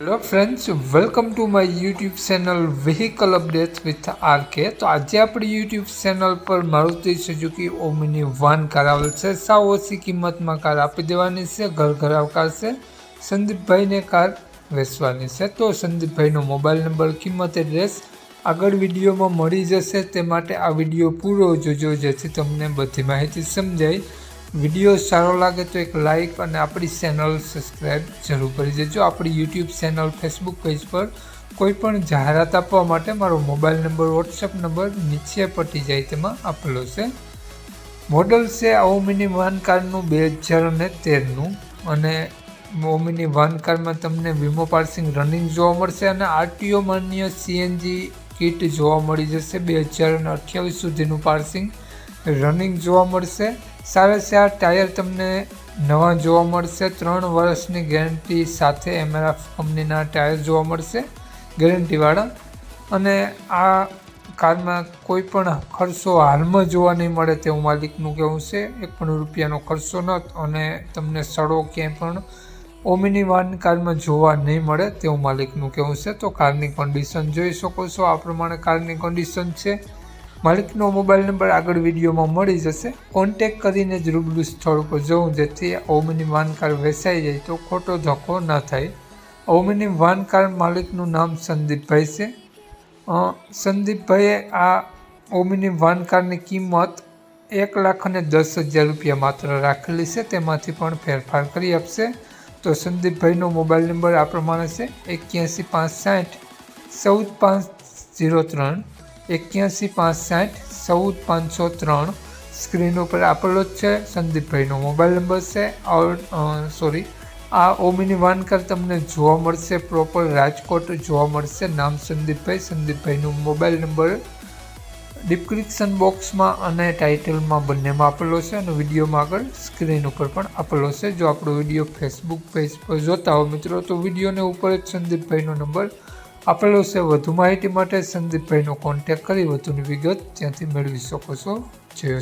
Hello friends welcome to my YouTube channel vehicle update with R K તો આજે આપણી YouTube channel પર Maruti Suzuki Omni van car આવેલ છે, સાવ ઓછી કિંમતમાં કાર આપી દેવાની છે, ઘર ઘરાવ કાર છે. સંદીપભાઈને કાર વેચવાની છે. તો સંદીપભાઈનો મોબાઈલ નંબર કિંમત એડ્રેસ આગળ વિડીયોમાં મળી જશે. તે માટે આ વીડિયો પૂરો જોજો, જેથી તમને બધી માહિતી સમજાય. વીડિયો સારો લાગે તો એક લાઇક અને આપણી ચેનલ સબસ્ક્રાઈબ જરૂર કરી દેજો. આપણી યુટ્યુબ ચેનલ, ફેસબુક પેજ પર કોઈ પણ જાહેરાત આપવા માટે મારો મોબાઈલ નંબર વોટ્સઅપ નંબર નીચે પટી જાય તેમાં આપેલો છે. મોડલ છે ઓમિની વાન કારનું બે હજાર અને તેરનું અને ઓમિની વાન કારમાં તમને વીમો પાર્સિંગ રનિંગ જોવા મળશે અને આરટીઓ માન્ય સીએનજી કિટ જોવા મળી જશે. બે હજાર અને અઠ્યાવીસ સુધીનું પાર્સિંગ રનિંગ જોવા મળશે. સાડા ચાર ટાયર તમને નવા જોવા મળશે. ત્રણ વર્ષની ગેરંટી સાથે એમઆરએફ કંપનીના ટાયર જોવા મળશે, ગેરંટીવાળા. અને આ કારમાં કોઈ પણ ખર્ચો હાલમાં જોવા નહીં મળે તેવું માલિકનું કહેવું છે. એક પણ રૂપિયાનો ખર્ચો ન અને તમને સડો ક્યાંય પણ ઓમિની વાન કારમાં જોવા નહીં મળે તેવું માલિકનું કહેવું છે. તો કારની કન્ડિશન જોઈ શકો છો. આ પ્રમાણે કારની કન્ડિશન છે. માલિકનો મોબાઈલ નંબર આગળ વિડીયોમાં મળી જશે. કોન્ટેક કરીને જ રૂબરૂ સ્થળ ઉપર જવું, જેથી ઓમિની વાન કાર વેચાઈ જાય તો ખોટો ધક્કો ન થાય. ઓમિની વાન કાર માલિકનું નામ સંદીપભાઈ છે. સંદીપભાઈએ આ ઓમિની વાન કારની કિંમત એક લાખ અને દસ હજાર રૂપિયા માત્ર રાખેલી છે. તેમાંથી પણ ફેરફાર કરી આપશે. તો સંદીપભાઈનો મોબાઈલ નંબર આ પ્રમાણે છે. એક્યાસી પાંચ સાઠ, ચૌદ પાંચ, ઝીરો ત્રણ. એક્યાસી પાંચ સાઠ ચૌદ પાંચસો ત્રણ સ્ક્રીન ઉપર આપેલો જ છે. સંદીપભાઈનો મોબાઈલ નંબર છે. સોરી, આ ઓમિની વાનકર તમને જોવા મળશે. પ્રોપર રાજકોટ જોવા મળશે. નામ સંદીપભાઈ. સંદીપભાઈનો મોબાઈલ નંબર ડિસ્ક્રિપ્શન બોક્સમાં અને ટાઇટલમાં બંનેમાં આપેલો છે અને વિડીયોમાં આગળ સ્ક્રીન ઉપર પણ આપેલો છે. જો આપણો વીડિયો ફેસબુક પેજ પર જોતા હો મિત્રો, તો વિડીયોને ઉપર જ સંદીપભાઈનો નંબર આપેલો છે. વધુ માહિતી માટે સંદીપભાઈનો કોન્ટેક કરી વધુની વિગત ત્યાંથી મેળવી શકો છો. જય